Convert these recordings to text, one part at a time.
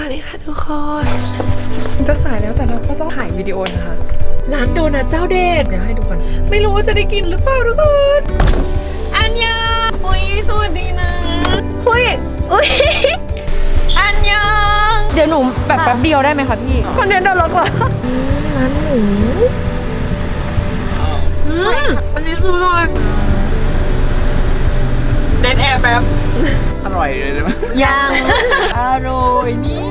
วัสดีค่ะทุกคน จะสายแล้วแต่เราก็ต้องถ่ายวิดีโอนะคะ ร้านโดนัทเจ้าเด็ดเดี๋ยวให้ดูก่อน ไม่รู้ว่าจะได้กินหรือเปล่าทุกคน อันยาปุยสวัสดีนะอุ้ยอุ้ยอันยังเดี๋ยวหนูแบบแป๊บเดียวได้ไหมคะพี่คอนเทนต์โดนล็อกเหรอนี่ร้านหมูอืมอันนี้คืออร่อย เน็ตแอร์แป๊บ อร่อยเลยได้ไหมยัง อร่อยนี่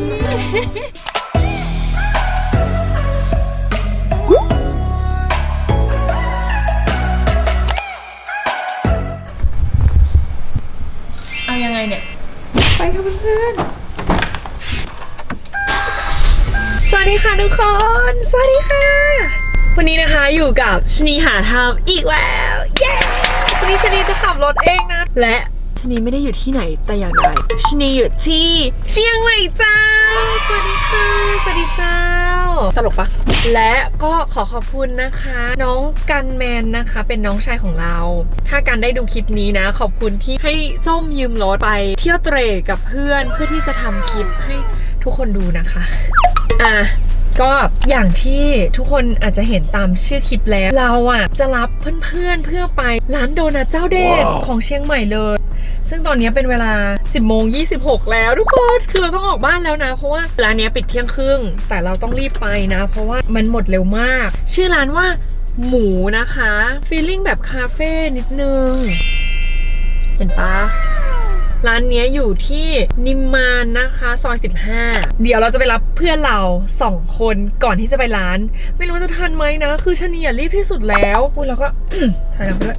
เอายังไงเนี่ย ไปค่ะเพื่อนๆสวัสดีค่ะทุกคน สวัสดีค่ะ วันนี้นะคะอยู่กับชนีหาทำอีกแล้ว เย้ วันนี้ชนีจะ ขับรถเองนะ และชนีไม่ได้อยู่ที่ไหนแต่อย่างใดชนีอยู่ที่เชียงใหม่เจ้า สวัสดีค่ะ สวัสดีเจ้า ตลกปะ และก็ขอขอบคุณนะคะ น้องกันแมนนะคะ เป็นน้องชายของเรา ถ้ากันได้ดูคลิปนี้นะ ขอบคุณที่ให้ส้มยืมรถไปเที่ยวเตรกับเพื่อนเพื่อที่จะทำคลิปให้ทุกคนดูนะคะ อะก็อย่างที่ทุกคนอาจจะเห็นตามชื่อคลิปแล้ว เราอะจะรับเพื่อนๆเพื่อไปร้านโดนัทเจ้าเด็ดของเชียงใหม่เลย ซึ่งตอนนี้เป็นเวลา 10โมง26 แล้วทุกคน คือเราต้องออกบ้านแล้วนะ เพราะว่าร้านเนี้ยปิดเที่ยงครึ่ง แต่เราต้องรีบไปนะ เพราะว่ามันหมดเร็วมาก ชื่อร้านว่าหมูนะคะฟีลลิ่งแบบคาเฟ่นิดนึง เห็นปะ ร้านนี้อยู่ที่นิมมานนะคะซอย 15 เดี๋ยวเราจะไปรับเพื่อนเราสองคนก่อนที่จะไปร้าน ไม่รู้จะทันไหมนะ คือชนีอะรีบที่สุดแล้วพูดแล้วก็ถ่ายหนังด้วย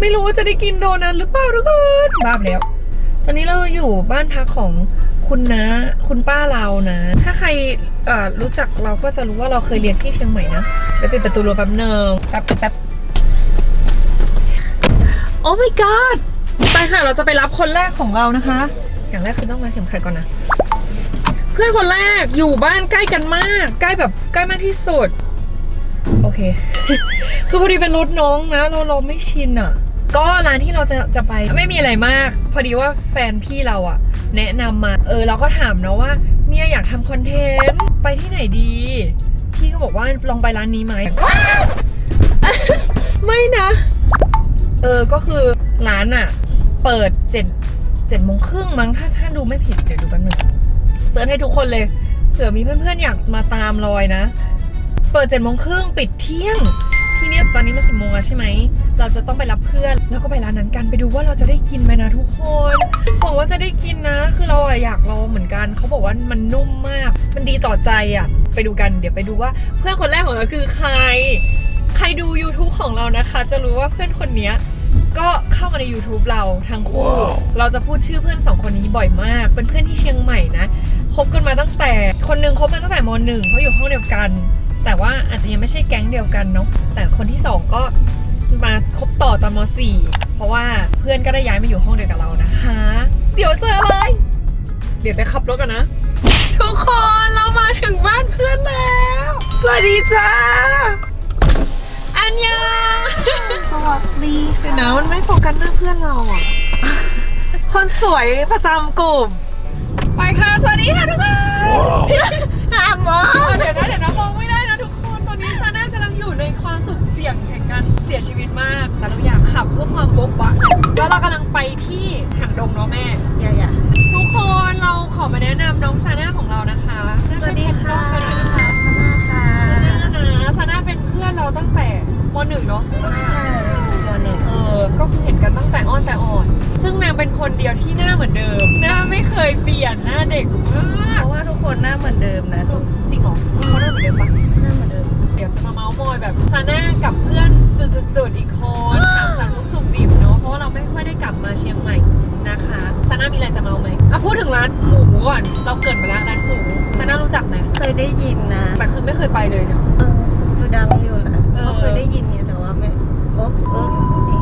ไม่รู้ว่าจะได้กินโดนัทหรือเปล่าทุกคนบ้าแล้ว ตอนนี้เราอยู่บ้านพักของคุณนะ คุณป้าเรานะ ถ้าใครรู้จักเราก็จะรู้ว่าเราเคยเรียนที่เชียงใหม่นะไปปิดประตูรั้วแป๊บหนึงแป๊บแป๊บโอ้ my god ไปค่ะเราจะไปรับคนแรกของเรานะคะ อย่างแรกคือต้องมาเข็มขัดก่อนนะ เพื่อนคนแรกอยู่บ้านใกล้กันมาก ใกล้แบบใกล้มากที่สุด โอเค คือพอดีเป็นรถน้องนะ เราเราไม่ชินอะ ก็ร้านที่เราจะจะไปไม่มีอะไรมาก พอดีว่าแฟนพี่เราอะ แนะนำมา เออเราก็ถามนะว่าเนี่ยอยากทำคอนเทนต์ไปที่ไหนดี พี่ก็บอกว่าลองไปร้านนี้ไหมไม่นะ เออก็คือร้านอะ เปิดเจ็ดเจ็ดโมงครึ่งมั้งถ้าถ้าดูไม่ผิดเดี๋ยวดูแป๊บนึงเสิร์ชให้ทุกคนเลยเผื่อมีเพื่อนๆอยากมาตามรอยนะ เปิดเจ็ดโมงครึ่งปิดเที่ยงที่เนี่ยตอนนี้มันสิบโมงแล้วใช่ไหม เราจะต้องไปรับเพื่อน แล้วก็ไปร้านนั้นกันไปดูว่าเราจะได้กินไหมนะทุกคนหวังว่าจะได้กินนะ คือเราอะอยากลองเหมือนกัน เขาบอกว่ามันนุ่มมาก มันดีต่อใจอะไปดูกันเดี๋ยวไปดูว่าเพื่อนคนแรกของเราคือใคร ใครดู YouTube ของเรานะคะ จะรู้ว่าเพื่อนคนเนี้ย ก็เข้ามาใน YouTube เราทั้งคู่ว้าวเราจะพูดชื่อเพื่อนสองคนนี้บ่อยมาก เป็นเพื่อนที่เชียงใหม่นะคบกันมาตั้งแต่ คนหนึ่งคบกันตั้งแต่มหนึ่งเขาอยู่ห้องเดียวกัน แต่ว่าอาจจะยังไม่ใช่แก๊งเดียวกันเนาะแต่คนที่สองก็มาคบต่อตอนมสี่เพราะว่าเพื่อนก็ได้ย้ายมาอยู่ห้องเดียวกับเรานะคะ เดี๋ยวเจอเลยเดี๋ยวไปขับรถกันนะ ทุกคนเรามาถึงบ้านเพื่อนแล้ว สวัสดีจ้าอัน ยาสวัสดีเดี๋ยวนะมันไม่โฟกัสหน้าเพื่อนเราอะ คนสวยประจำกลุ่ม ไปค่ะ สวัสดีค่ะทุกคนหาหมอเดี๋ยวนะเดี๋ยวนะมองไม่ได้นะทุกคน ตอนนี้ซาน่ากำลังอยู่ในความสุ่มเสี่ยงแห่งการเสียชีวิตมาก แต่เราอยากขับเพื่อความโบ๊ะบะแล้วเรากำลังไปที่หางดงเนาะแม่ อย่าอย่าทุกคนเราขอมาแนะนำน้องซาน่าของเรานะคะสวัสดีค่ะไปหน่อยนะคะสมาค่ะซาน่านะซาน่าเป็นเพื่อนเราตั้งแต่ มหนึ่งเนาะวันหนึ่งเออ ก็คือเห็นกันตั้งแต่อ้อนแต่อ่อน ซึ่งนางเป็นคนเดียวที่หน้าเหมือนเดิม หน้าไม่เคยเปลี่ยนหน้าเด็กมาก เพราะว่าทุกคนหน้าเหมือนเดิมนะทุกจริงเหรอเขาหน้าเหมือนเดิมปะหน้าเหมือนเดิม เดี๋ยวจะมาเมาส์มอยแบบซาน่ากับเพื่อนจุดๆๆอีกคนถามสารทุกสุขดิบเนาะ เพราะว่าเราไม่ค่อยได้กลับมาเชียงใหม่นะคะซาน่ามีอะไรจะเมาไหมอะพูดถึงร้านหมูก่อน เราเกรินไปแล้วร้านหมูซาน่ารู้จักไหมเคยได้ยินนะ แต่คือไม่เคยไปเลยเนี่ยเออคือดังอยู่นะเออ ก็เคยได้ยินเนี่ยแต่ว่าไม่โอ้เออนี่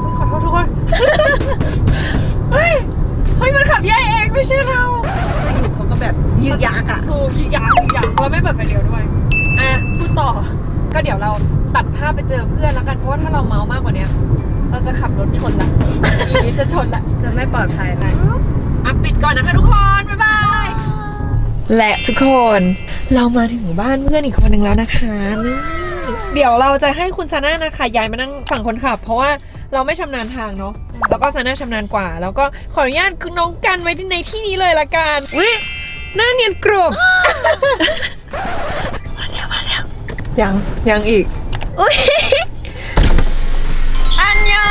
เฮ้ยขอโทษทุกคนเฮ้ยเฮ้ยมันขับแย่เองไม่ใช่เราอยู่เขาก็แบบยืดยักษ์อะถูกยิงยางยิงยางเราไม่เปิดไฟเลี้ยวด้วยอะพูดต่อก็เดี๋ยวเราตัดภาพไปเจอเพื่อนแล้วกันเพราะว่าถ้าเราเมามากกว่านี้เราจะขับรถชนละอีนี้จะชนละจะไม่ปลอดภัยนะอะปิดก่อนนะคะทุกคนบ๊ายบายและทุกคนเรามาถึงบ้านเพื่อนอีกคนหนึ่งแล้วนะคะนี่ เดี๋ยวเราจะให้คุณซาน่านะคะย้ายมานั่งฝั่งคนขับ เพราะว่าเราไม่ชำนาญทางเนาะแล้วก็ซาน่าชำนาญกว่า แล้วก็ขออนุญาตคือน้องกันไว้ในที่นี้เลยละกันวิหน้าเนียนกรุบมาแล้วมาแล้วยังยังอีกอุ้ยอันยอ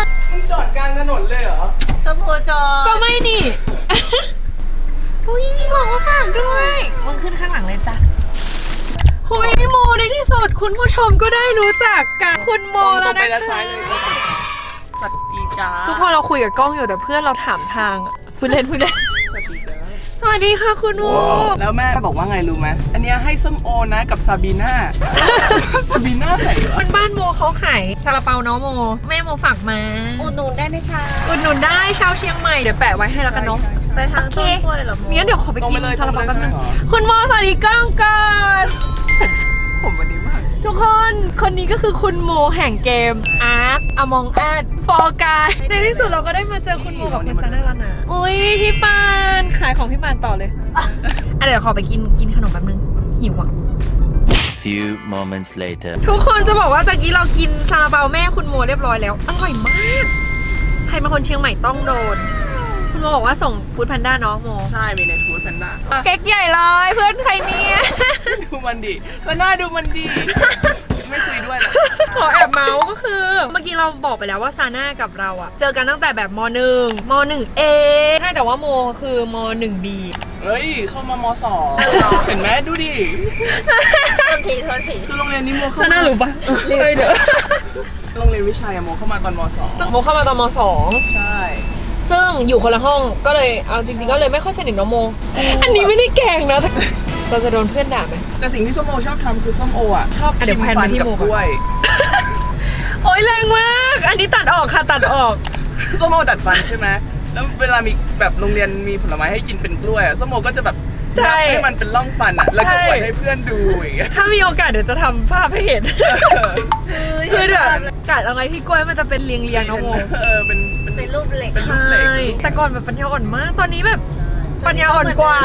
งมึงจอดกลางถนนเลยเหรอสมโพจอก็ไม่นี่อุ้ยมีของมาฝากด้วยมึงขึ้นข้างหลังเลยจ้ะ หุยโมในที่สุดคุณผู้ชมก็ได้รู้จักกับคุณโมตรงแล้วไปนะแล้วซ้ายคะเลยสวัสดีจ้าทุกคนเราคุยกับกล้องอยู่แต่เพื่อนเราถามทางอะพูดเล่นพูดเล่น สวัสดีจ้าสวัสดีค่ะคุณโมแล้วแม่บอกว่าไงรู้ไหมอันเนี้ยให้ส้มโอนะกับซาบีน่า ซาบีน่าไหนวะคนบ้านโมเขาขายซาลาเปาเนาะโม แม่โมฝากมาอุดหนุนได้ไหมคะ อุดหนุนได้ชาวเชียงใหม่เดี๋ยวแปะไว้ให้แล้วกันเนาะไปทางต้นกล้วยเหรอโมงั้นเดี๋ยวขอไปตรงกิไปนเลยซาลาเปาแป๊บนึงตรงไปเลยเหรอ คุณโมสวัสดีกล้องก่อน ผมวันนี้มาก ทุกคนคนนี้ก็คือคุณโมแห่งเกม Ark Among Us For Guy ในที่สุดเราก็ได้มาเจอคุณโมกับคุณซาน่าแล้วนะอุ้ยพี่ปานขายของพี่ปานต่อเลยอะเดี๋ยวขอไปกินกินขนมแป๊บนึงหิวอะ Few moments later. ทุกคนจะบอกว่าตะกี้เรากินซาลาเปาแม่คุณโมเรียบร้อยแล้ว อร่อยมาก ใครเป็นคนเชียงใหม่ต้องโดนคุณโม บอกว่าส่งฟู้ดแพนด้าเนาะโม ใช่ มีในฟู้ดแพนด้าเก๊กใหญ่เลยเพื่อนใครเนี่ย ดูมันดิแล้วหน้าดูมันดี ไม่คุยด้วยหรอกขอแอบเมาส์ก็คือ เมื่อกี้เราบอกไปแล้วว่าซาน่ากับเราอะเจอกันตั้งแต่แบบมหนึ่งมหนึ่งเอใช่แต่ว่าโมคือมหนึ่งบีเฮ้ย เข้ามามสองเห็นไหมดูดิโทษทีโทษทีคือโรงเรียนนี้โมเข้าซาน่ามารู้ปะเอ้ยเดี๋ยวโรงเรียนวิชัยอะโมเข้ามาตอนมสองโมเข้ามาตอนมสองใช่ ซึ่งอยู่คนละห้องก็เลยเอาจริงๆก็เลยไม่ค่อยสนิทกับโม อันนี้ไม่ได้แกล้งนะเราจะโดนเพื่อนด่าไหม แต่สิ่งที่ส้มโอชอบทำคือส้มโออะชอบอะเดี๋ยวกิแพนมาที่กับโมก่อนกล้วยโอ๊ยแรงมาก อันนี้ตัดออกค่ะตัดออก ส้มโอดัดฟันใช่ไหมแล้วเวลามีแบบโรงเรียนมีผลไม้ให้กินเป็นกล้วยอะส้มโอก็จะแบบใช่นับให้มันเป็นร่องฟันอะแล้วก็ใช่อวดให้เพื่อนดูอย่างเงี้ยถ้ามีโอกาสเดี๋ยวจะทำภาพให้เห็น คือแบบ กัดอะไรที่กล้วยมันจะเป็นเรียงๆเนาะโมเออเป็นเป็นเป็นรูปเหล็กเป็นใช่แต่ก่อนแบบปัญญาอ่อนมาก ตอนนี้แบบปัญญาอ่อนกว่า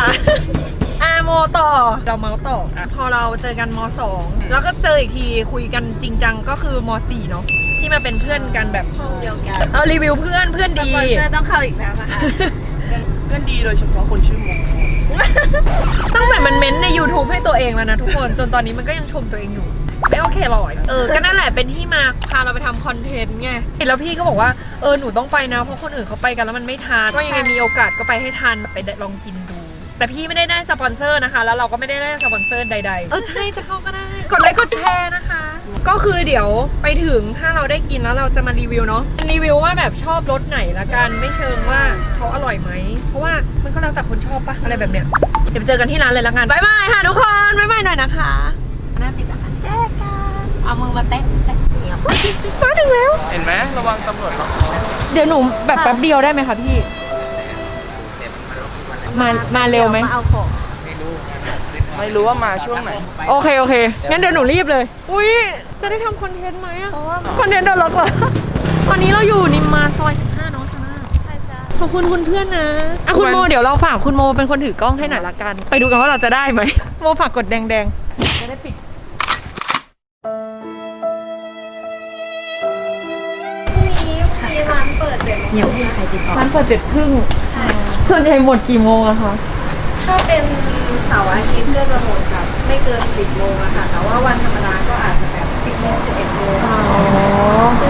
อาโมต่อเราเมาส์ต่ออะพอเราเจอกันมสองแล้วก็เจออีกทีคุยกันจริงจังก็คือมสี่เนาะที่มาเป็นเพื่อนกันแบบห้องเดียวกันเอารีวิวเพื่อนเพื่อนสดี ปอนเซอร์ต้องเข้าอีกแล้วนะคะเพื่อนดีโดยเฉพาะคนชื่อโมตั้งแต่มันเม้นต์ใน YouTube ให้ตัวเองแล้วนะทุกคน จนตอนนี้มันก็ยังชมตัวเองอยู่ ไม่โอเคหรอกเออก็นั่นแหละเป็นที่มาพาเราไปทำคอนเทนต์ไงแล้วพี่ก็บอกว่าเออหนูต้องไปนะเพราะคนอื่นเขาไปกันแล้วมันไม่ทานก็ยังไงมีโอกาสก็ไปให้ทานไปลองกินดู แต่พี่ไม่ได้ได้สปอนเซอร์นะคะ แล้วเราก็ไม่ได้ได้สปอนเซอร์ใด ๆ เออใช่จะเข้าก็ได้กดไลค์กดแชร์นะคะ ก็คือเดี๋ยวไปถึงถ้าเราได้กินแล้วเราจะมารีวิวเนาะรีวิวว่าแบบชอบรสไหนละกันไม่เชิงว่าเขาอร่อยไหมเพราะว่ามันก็แล้วแต่คนชอบปะอะไรแบบเนี้ยเดี๋ยวไปเจอกันที่ร้านเลยละกันบายบายค่ะทุกคนบายบายหน่อยนะคะหน้าปิดอะแจ๊กัน เอามือมาแตะแตะเหนียวมาถึงแล้ว เห็นไหมระวังตำรวจหรอกเดี๋ยวหนูแบบแป๊บเดียวได้ไหมคะพี่มามาเร็วไหม มาเอาของไม่รู้ว่ามาช่วงไหน โอเคโอเค งั้นเดี๋ยวหนูรีบเลย อุ้ยจะได้ทำคอนเทนต์ไหมอะเพราะว่าคอนเทนต์เดินรถเหรอตอนนี้เราอยู่นิมมานซอย15เนาะซาน่าใช่จ้าขอบคุณคุณเพื่อนนะอะคุณโมเดี๋ยวเราฝากคุณโมเป็นคนถือกล้องให้หน่อยละกัน ไปดูกันว่าเราจะได้ไหมโมฝากกดแดงๆ เปิดเจ็ดโมงมีใครติดต่อร้านเปิดเจ็ดครึ่งใช่ส่วนใหญ่หมดกี่โมงอะคะ ถ้าเป็นเสาร์อาทิตย์ก็จะหมดแบบไม่เกิน10โมงอะค่ะ แต่ว่าวันธรรมดาก็อาจจะแบบ10โมง11โมงอ๋อ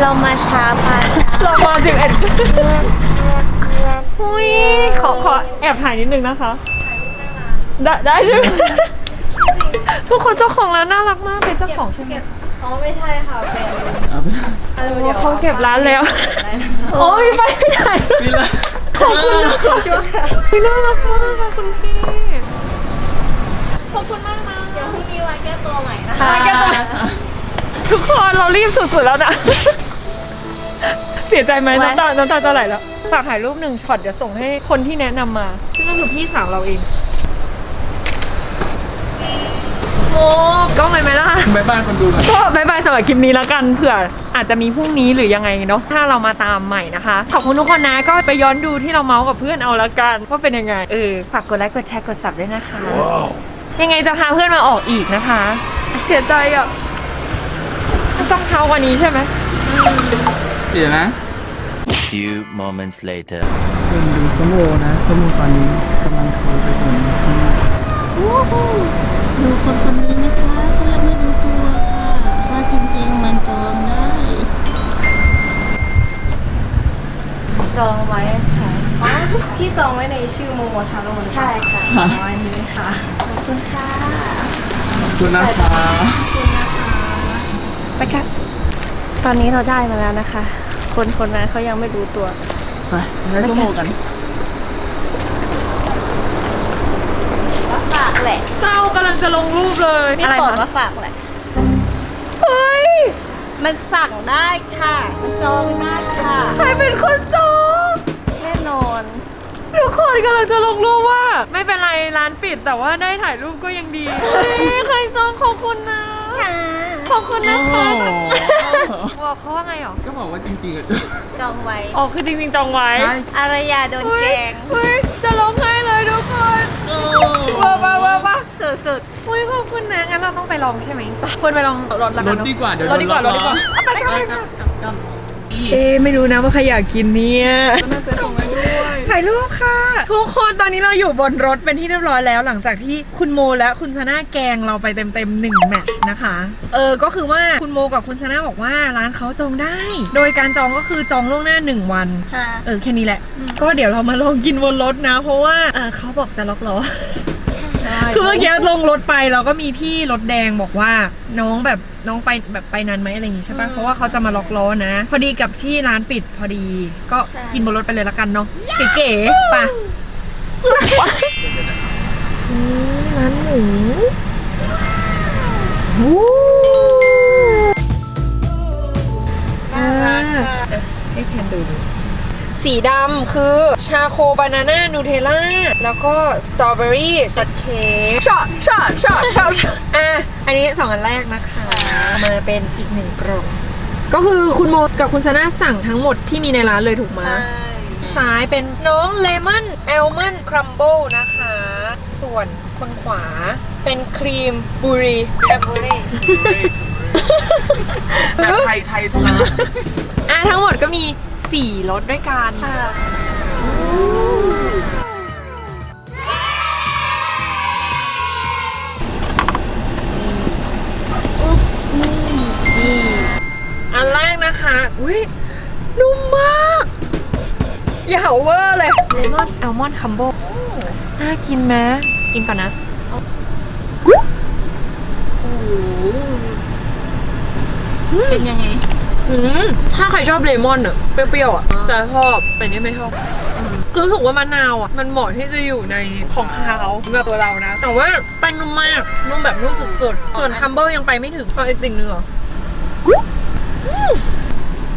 เรามาช้าไปเรามาสิบเอ็ดหุยขอขอแอบถ่ายนิดนึงนะคะ ได้ได้ใช่ไหมทุกคนเจ้าของร้านน่ารักมากเป็นเจ้าของใช่ไหม เก็บ อ๋อไม่ใช่ค่ะเป็นเออโอ้ดี๋ยวเขาเก็บร้านแล้ว โอ้ยไปไม่ได้นี่เลยขอบคุณนะคะช่วยพี่น่ารักมากค่ะคุณพี่ ขอบคุณมากนะเดี๋ยวพรุ่งนี้วันแก้ตัวใหม่นะคะค่ะแก้ตัวทุกคนเรารีบสุดๆแล้วนะ เสียใจไหมน้ำตาน้ำตาจะไหลแล้ว ฝากถ่ายรูปหนึ่งช็อตเดี๋ยวส่งให้คนที่แนะนำมา ซึ่งก็คือพี่สาวเราเอง โมกล้องเลยไหมล่ะบายบายคนดูหน่อยก็บายบายสำหรับคลิปนี้แล้วกันเผื่ออาจจะมีพรุ่งนี้หรือยังไงเนาะถ้าเรามาตามใหม่นะคะ ขอบคุณทุกคนนะก็ไปย้อนดูที่เราเมาส์กับเพื่อนเอาละกันว่าเป็นยังไงเออฝากกดไลค์กดแชร์กดซับด้วยนะคะ ยังไงจะพาเพื่อนมาออกอีกนะคะเสียใจอะต้องเช้ากว่านี้ใช่ไหมเดี๋ยวนะ Few moments later. เองดูสมโอนะสมโอตอนนี้กำลังโทรไปถึงที่วู้ฮู้ ดูคนคนนี้นะคะเขายังไม่รู้ตัวค่ะ ว่าจริงๆมันจองได้จองไว้ค่ะที่จองไว้ในชื่อโมโมทาโร่ใช่ค่ะร้อยนี้ค่ะขอบคุณค่ะขอบคุณนะคะไปค่ะตอนนี้เราได้มาแล้วนะคะ คนคนนั้นเขายังไม่รู้ตัวไปไปสมโอกันฝากแหละเศร้ากำ ลังจะลงรูปเลยมีอะไรของคะมาฝากแหละเฮ้ย มันสั่งได้ค่ะ มันจองได้ค่ะ ใครเป็นคนจองแน่นอน ทุกคนกำลังจะลงรูปว่า ไม่เป็นไรร้านปิดแต่ว่าได้ถ่ายรูปก็ยังดีเฮ้ยใครจองขอบคุณนะ ค่ะ ขอบคุณนะคะโอ้โห บอกเขาว่าไงหรอก็บอกว่าจริงๆอะจะจองไว้ อ๋อคือจริงๆจองไว้ใช่ อารยาโดนเฮ้แกยงเฮ้ยจะร้องไห้เลย ทุกคนว้าวว้าวว้าวว้าวสุดอุ้ยขอบคุณนะงั้นเราต้องไปลองใช่ไหมควรไปลองรถละรกันถเนอะดีกว่าเดี๋ยวรถดีกว่าโนรถดีกว่าล้อเอาไปกันไปเลยกัค่ะบกับกับ เอ๊ะไม่รู้นะว่าใครอยากกินเนี่ยน่าจะส่งให้ด้วยถ่ายรูปค่ะ ทุกคนตอนนี้เราอยู่บนรถเป็นที่เรียบร้อยแล้ว หลังจากที่คุณโมและคุณชนะแกงเราไปเต็มๆหนึ่งแมตช์นะคะ เออก็คือว่าคุณโมกับคุณชนะบอกว่าร้านเขาจองได้ โดยการจองก็คือจองล่วงหน้า 1 วันๆค่ะเออแค่นี้แหละ ก็เดี๋ยวเรามาลองกินบนรถนะ เพราะว่าเออเขาบอกจะล็อกล้อ คือเมื่อกี้ลงรถไปเราก็มีพี่รถแดงบอกว่าน้องแบบน้องไปแบบไปนานไหมอะไรอย่างงี้ใช่ปะเพราะว่าเขาจะมาล็อกล้อนะ พอดีกับที่ร้านปิดพอดี ก็ใช่ กินบนรถไปเลยละกันเนาะเก๋ๆไปะนี่ร้านหมูวู้น่ารักค่ะ ให้แพนดูดู สีดำคือชาโคบานาน่านูเทลล่าแล้วก็สตรอเบอรี่ช็อตเค้กช็อตช็อตช็อตช็อตช็อตอะอันนี้สองอันแรกนะคะ มาเป็นอีกหนึ่งกล่องก็คือคุณโมกับคุณซาน่าสั่งทั้งหมดที่มีในร้านเลยถูกไหมใช่ซ้ายเป็นน้องเลมอนแอลมอนครัมเบิลนะคะ ส่วนคนขวาเป็นครีมบุรีแอมบูเล่ แบบไทยไทยสนะอะทั้งหมดก็มี 4รสด้วยกัน ค่ะนี่อันแรกนะคะอุ้ยนุ่มมากอย่าเห่าเวอร์เลยเลมอนแอลมอนคัมโบน่ากินไหมกินก่อนนะ เป็นยังไง อืมถ้าใครชอบเลมอนอะเปรี้ยวๆอะจะชอบแต่นี่ไม่ชอบคือรู้สึกว่ามะนาวอะมันเหมาะที่จะอยู่ในของคาวสำหรับตัวเรานะ แต่ว่าแป้งนุ่มมากนุ่มแบบนุ่มสุดๆ ส่วนคัมเบิลยังไปไม่ถึงเอาอีกติ่งหนึงเหรออืม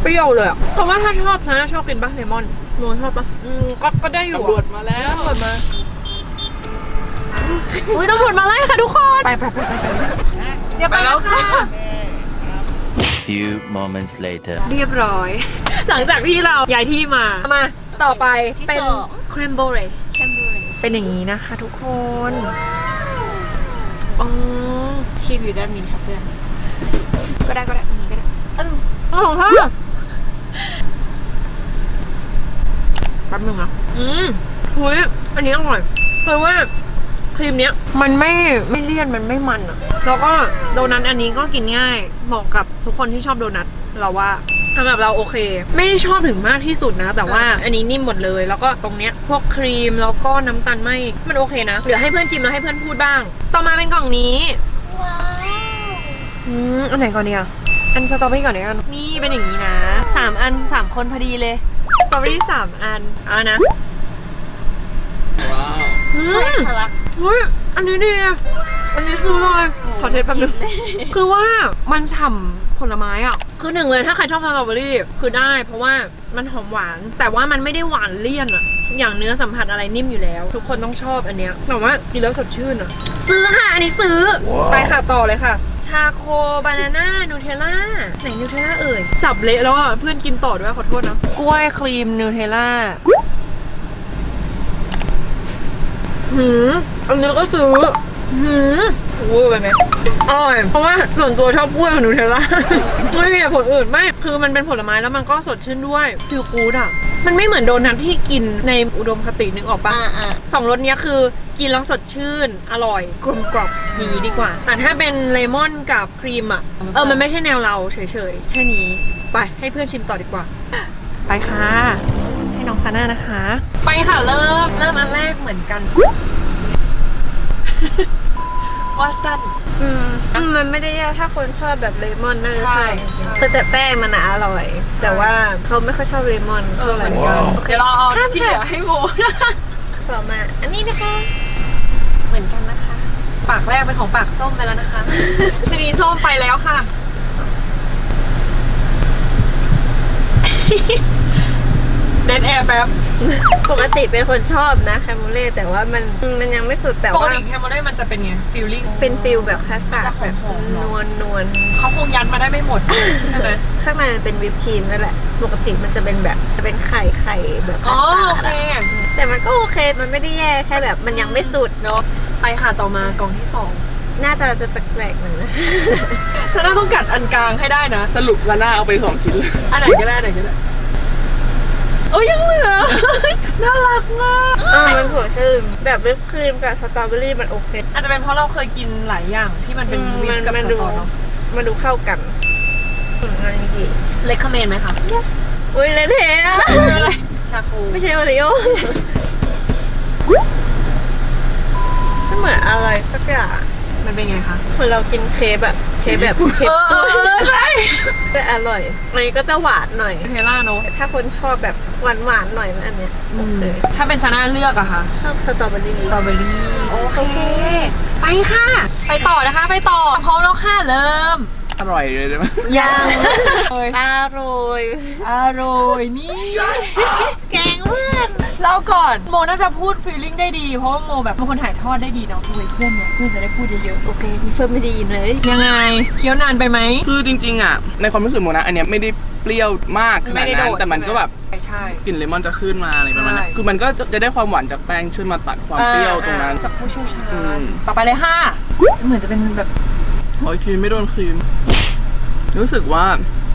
เปรี้ยวเลยอะเพราะว่าถ้าชอบนะชอบกินปะเลมอนโนชอบปะอืมก็ก็ได้อยู่ตำรวจมาแล้วตำรวจมาอุ้ยตำรวจมาไล่ค่ะทุกคน ไปไปไปไปไปเดี๋ยวไปแล้วค่ะ Few moments later. เรียบร้อย หลังจากที่เราย้ายที่มา มาต่อไปที่เป็นสอง ครมเบอร์แคมเบรเป็นอย่างนี้นะคะทุกคนอ๋อคีบอยู่ด้านนี้ค่ะเพื่อนก็ได้ก็ได้อันนี้ก็ได้อืมอ๋อค่ะแป๊บนึงนะอืมเฮ้ยอันนี้อร่อยเพราะว่า ครีมเนี้ยมันไม่ไม่เลี่ยนมันไม่มันอะแล้วก็โดนัทอันนี้ก็กินง่ายเหมาะกับทุกคนที่ชอบโดนัทเราว่าสำหรับเราโอเค ไม่ได้ชอบถึงมากที่สุดนะ แต่ว่าอันนี้นิ่มหมดเลย แล้วก็ตรงเนี้ยพวกครีมแล้วก็น้ำตาลไม่มันโอเคนะเดี๋ยวให้เพื่อนชิมแล้วให้เพื่อนพูดบ้าง ต่อมาเป็นกล่องนี้ว้าวอืมอันไหนก่อนดีอะอันสตรอเบอรี่ก่อนดีกันนี่เป็นอย่างนี้นะสามอันสามคนพอดีเลยสตรอเบอรี่สามอันเอานะว้าวอืสวยมทะลัก เฮ้ยอันนี้ดีอะอันนี้ซื้อเลยขอเทสแป๊บนึงคือว่ามันฉ่ำผลไม้อะ คือหนึ่งเลยถ้าใครชอบสตรอเบอรี่คือได้ เพราะว่ามันหอมหวาน แต่ว่ามันไม่ได้หวานเลี่ยนอะ อย่างเนื้อสัมผัสอะไรนิ่มอยู่แล้ว ทุกคนต้องชอบอันเนี้ยแต่ว่ากินแล้วสดชื่นอะ ซื้อค่ะอันนี้ซื้อ ไปค่ะต่อเลยค่ะ ชาโคบานาน่านูเทลล่าไหนนูเทลล่าเอ่ย จับเละแล้วอะเพื่อนกินต่อด้วยขอโทษนะกล้วยครีมนูเทลล่าหืม อันนี้ก็ซื้อหืมเวอร์ไปไหมอร่อย เพราะว่าส่วนตัวชอบกล้วยกับนูเทลล่า ไม่มีเหตุผลอื่นไม่ คือมันเป็นผลไม้แล้วมันก็สดชื่นด้วยฟิลกูดอะ มันไม่เหมือนโดนัทที่กินในอุดมคตินึกออกปะอ่าอ่าสองรสเนี้ยคือกินแล้วสดชื่น อร่อย กลมกรอบอย่างนี้ดีกว่า แต่ถ้าเป็นเลมอนกับครีมอะ เออ มันไม่ใช่แนวเราเฉยๆ แค่นี้ ไปให้เพื่อนชิมต่อดีกว่า ไปค่ะ ให้น้องซาน่านะคะ ไปค่ะเริ่มเริ่มอันแรกเหมือนกัน ว่าสั้น อืมมันไม่ได้แย่ถ้าคนชอบแบบเลมอนน่าจะใช่ ใช่ แต่แต่แป้งมันอะอร่อย แต่ว่าเขาไม่ค่อยชอบเลมอนเออท่าเหไหมืร่อนกันเดี๋ยวเราเอาที่เหลือให้โมนะคะต่อมา อันนี้นะคะเหมือนกันนะคะ ปากแรกเป็นของปากส้มไปแล้วนะคะชนีส้มไปแล้วค่ะ เดนแอร์แป๊บปกติเป็นคนชอบนะแคมูเล่แต่ว่ามันมันยังไม่สุดแต่ปกว่าติแคมโมได้มันจะเป็นไงฟิลลิ่ง เป็นฟิลแบบคัสตาร์ดจะหแบบอมๆเนนอะ วลนวลเขาคงยันมาได้ไม่หมด ใช่ไหมข้างในมันเป็นวิปครีมนั่นแหละ ปกติมันจะเป็นแบบจะเป็นไข่ไข่แบบคัอ๋อสตาโอร์ดเคอะแต่มันก็โอเคมันไม่ได้แย่แค่แบบมันยังไม่สุดเนาะไปค่ะต่อมากล่องที่สองหน้าตาจะแปลกๆหน่อยนะ ซาน่าต้องกัดอันกลางให้ได้นะ สรุปซาน่าเอาไปสองชิ้นเลยอันไหนก็ได้อันไหนก็ได้โอ้ยยังเหลือ น่ารักมากอ่ามันสดชื่นแบบวิปครีมกับสตรอเบอรี่มันโอเค อาจจะเป็นเพราะเราเคยกินหลายอย่างที่มันเป็นวิปกับมัสดูตอเนาะมันดูเข้ากันอืมอันนี้ดีเลคคอมเมนไหมคะอุ้ยเละเทะไม่เป็นไรชาโคไม่ใช่โอริโอมันเหมือนอะไรสักอย่าง มันเป็นไงคะเหมือนเรากินเคฟแบบเคฟแบบเคฟเออเออเออใช่แต่อร่อยอันนี้ก็จะหวานหน่อยเทล่าเนาะถ้าคนชอบแบบหวานหวานๆหน่อยนะอันเนี้ยโอเคถ้าเป็นซาน่าเลือกอะคะชอบสตรอเบอรี่สตรอเบอรี่โอเค ไปค่ะ ไปต่อนะคะ ไปต่อพร้อมแล้วค่ะเริ่ม อร่อยเลยได้ไหมยังเลยอร่อย อร่อยนี่ แกงเพื่อนเล่าก่อนโมน่าจะพูดฟีลลิ่งได้ดี เพราะว่าโมแบบเป็นคนถ่ายทอดได้ดีเนาะคุยเพื่อนเนี่ยเพื่อนจะได้พูดเยอะโอเคเพื่อนไม่ได้ยินเลย ๆยังไงเคี้ยวนานไปไหม คือจริงๆอะ ในความรู้สึกโมนะอันเนี้ยไม่ได้เปรี้ยวมากขนาไม่ดได้โดนั้นดแต่มันก็แบบใช่ใช่ กลิ่นเลมอนจะขึ้นมาอะไรประมาณนั้นใช่คือมันก็จะจะได้ความหวานจากแป้งช่วยมาตัดความเปรี้ยวตรงนั้นจากผู้เชี่ยวชาอืญ ม ต่อไปเลยค่ะ เหมือนจะเป็นแบบ โอ้ยครีมไม่โดนครีม รู้สึกว่า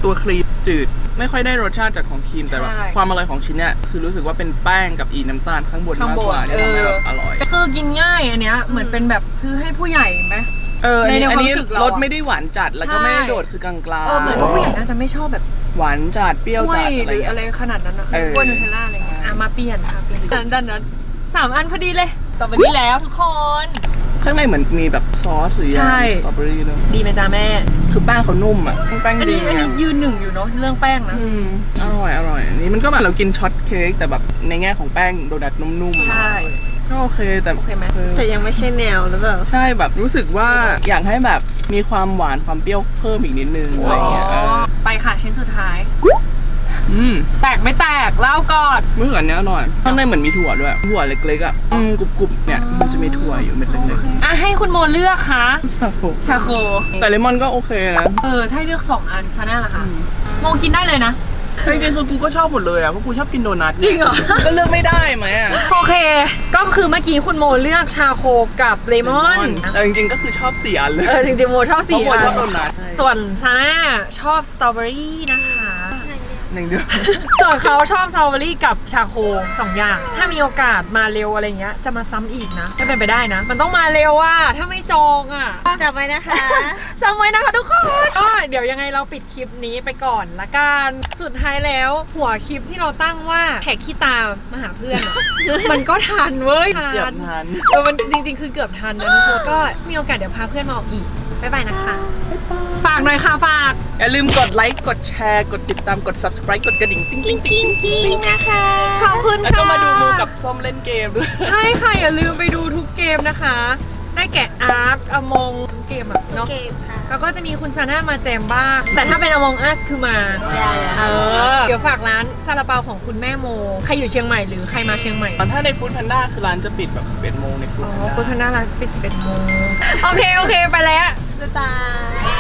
ตัวครีมจืดไม่ค่อยได้รสชาติจากของครีมแต่แบบใช่ ความอร่อยของชิ้นเนี่ยคือรู้สึกว่าเป็นแป้งกับอีน้ำตาลข้างบนข้างมากบกนว่าที่ทำให้แบบอร่อย คือกินง่ายอันเนี้ยเหมือนเป็นแบบซื้อให้ผู้ใหญ่ไหม เอออันนี้ในในอันนี้ความรู้สึกเรารอะสไม่ได้หวานจัดแล้วก็ใช่ ไม่ได้โดดคือกลางๆเออเหมือนว่าผู้ใหญ่น่าจะไม่ชอบแบบหวานจัดเปรี้ยวกล้วยจัดหอะไรรืออย่างอะไรเงี้ยขนาดนั้นอะเออ กล้วยนูเทลล่าอะไรอย่างเงี้ยอะมาเปลี่ยนค่ะเปลี่ยนด้านด้านนั้นสามอันพอดีเลยต่อไปนี้แล้วทุกคน ข้างในเหมือนมีแบบซอสหรือใช่สตรอเบอรี่ด้วยดีไหมจ๊ะแม่ คือแป้งเขานุ่มอะแป้งอันดีนี้อันไงนี้ยืนหนึ่งอยู่เนาะเรื่องแป้งนะ อืมอร่อยอร่อยอันนี้มันก็แบบเรากินช็อตเค้กแต่แบบในแง่ของแป้งโดนัทนุ่มๆใช่ ก็โอเคแต่โอเคไหมแต่ยังไม่ใช่แนวหรือเปล่า ใช่แบบรู้สึกว่าอยากให้แบบมีความหวานความเปรี้ยวเพิ่มอีกนิดนึงอะไรเงี้ยเออไปค่ะชิ้นสุดท้าย อืมแตกไม่แตกเล่าก่อนเมื่อก่อนเนี้ยอร่อยข้างในเหมือนมีถั่วด้วยถั่วเล็กๆอะอืมกรุบๆเนี่ยมันจะมีถั่วอยู่เม็ดเล็กอะให้คุณโมเลือกค่ะๆครับผมชาโค แต่เลมอนก็โอเคนะเออ ถ้าให้เลือกสองอันซาน่าล่ะคะโมกินได้เลยนะ จริงๆคือกูก็ชอบหมดเลยอะเพราะกูชอบกินโดนัทนี่ยจริงเหรอ ก็เลือกไม่ได้ไหมอะโอเค ก็คือเมื่อกี้คุณโมเลือกชาโคกับเลมอนแต่จริงๆก็คือชอบสี่อันเลยเออจริงๆโมชอบเพสีราะโมอันชอบโดนัทส่วนซาน่าชอบสตรอเบอรี่นะคะ หนึ่งเดียวส่วนเขาชอบสตรอเบอรี่กับชาโคสองอย่าง ถ้ามีโอกาสมาเร็วอะไรเงี้ย จะมาซ้ำอีกนะไม่เป็นไปได้นะ มันต้องมาเร็วอะ ถ้าไม่จองอะ จำไว้นะคะ จำไว้นะคะทุกคนก็เดี๋ยวยังไงเราปิดคลิปนี้ไปก่อนละกัน สุดท้ายแล้วหัวคลิปที่เราตั้งว่าแขกขี้ตามมาหาเพื่อนอะมันก็ทันเว้ยเกือบทัน เออมันจริงๆ คือเกือบทันนะทุกคนก็มีโอกาสเดี๋ยวพาเพื่อนมาออกอีก บ๊ายบายนะคะ ฝากหน่อยค่ะฝาก อย่าลืมกดไลค์ กดแชร์ กดติดตาม กด subscribe กดกระดิ่งติ๊งติ๊งติ๊งติ๊งติ๊งนะคะขอบคุณค่ะแล้วก็มาดูมูกับส้มเล่นเกมด้วย ใช่ค่ะ อย่าลืมไปดูทุกเกมนะคะในได้แกะอาร์คอมงทุกเกมอะเนาะเกมค่ะ แล้วก็จะมีคุณซาน่ามาแจมบ้าง แต่ถ้าเป็นอมงอัสคือมาเออ เดี๋ยวฝากร้านซาลาเปาของคุณแม่โม ใครอยู่เชียงใหม่หรือใครมาเชียงใหม่ ถ้าในฟู้ดแพนด้าคือร้านจะปิดแบบ 11โมงในฟู้ดอ๋อแพนด้า คุณพนักร้านปิด11โมงโอเค โอเค ไปแล้ว บ๊ายบาย